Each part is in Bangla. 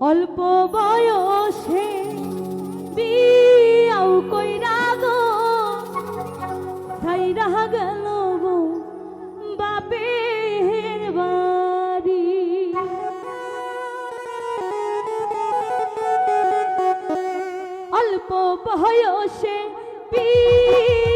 অল্প বয়সে বিয়াও কইরা গো। ছাইরা গেল বাপের বাড়ি। অল্প বয়সে বিয়া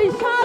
おいさ。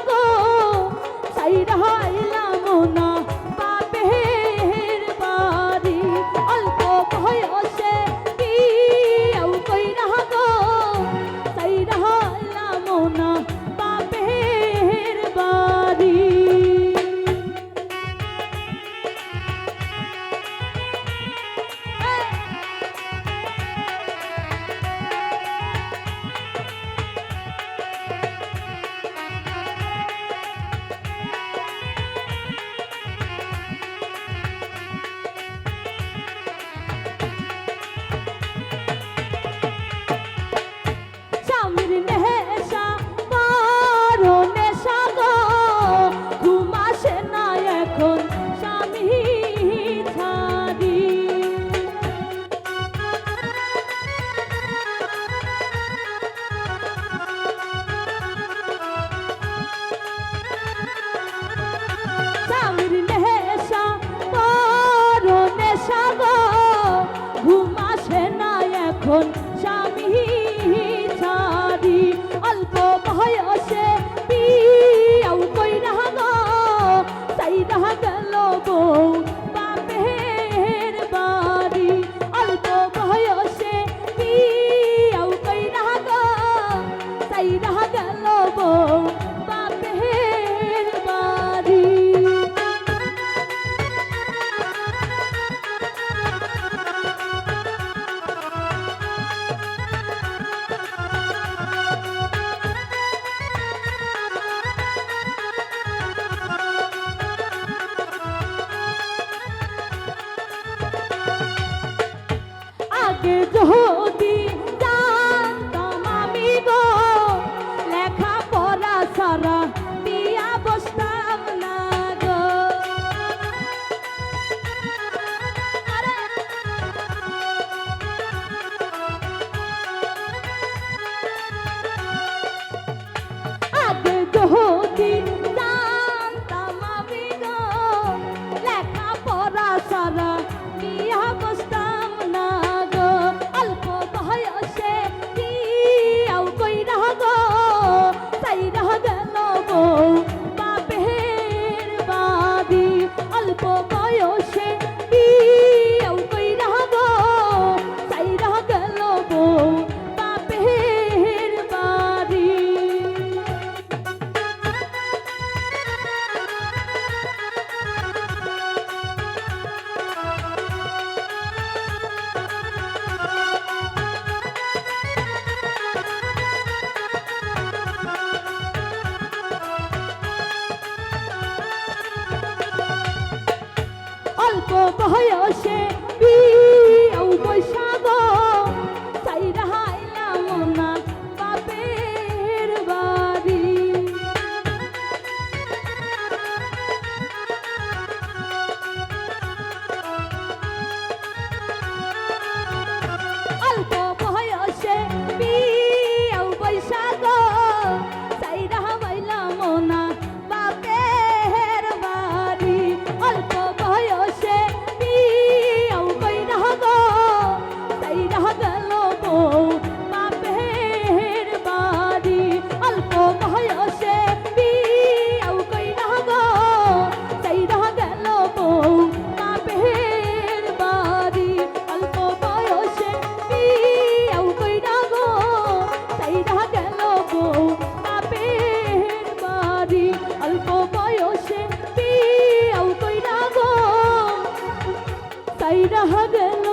এখন কত হয় সে সাইরা গেল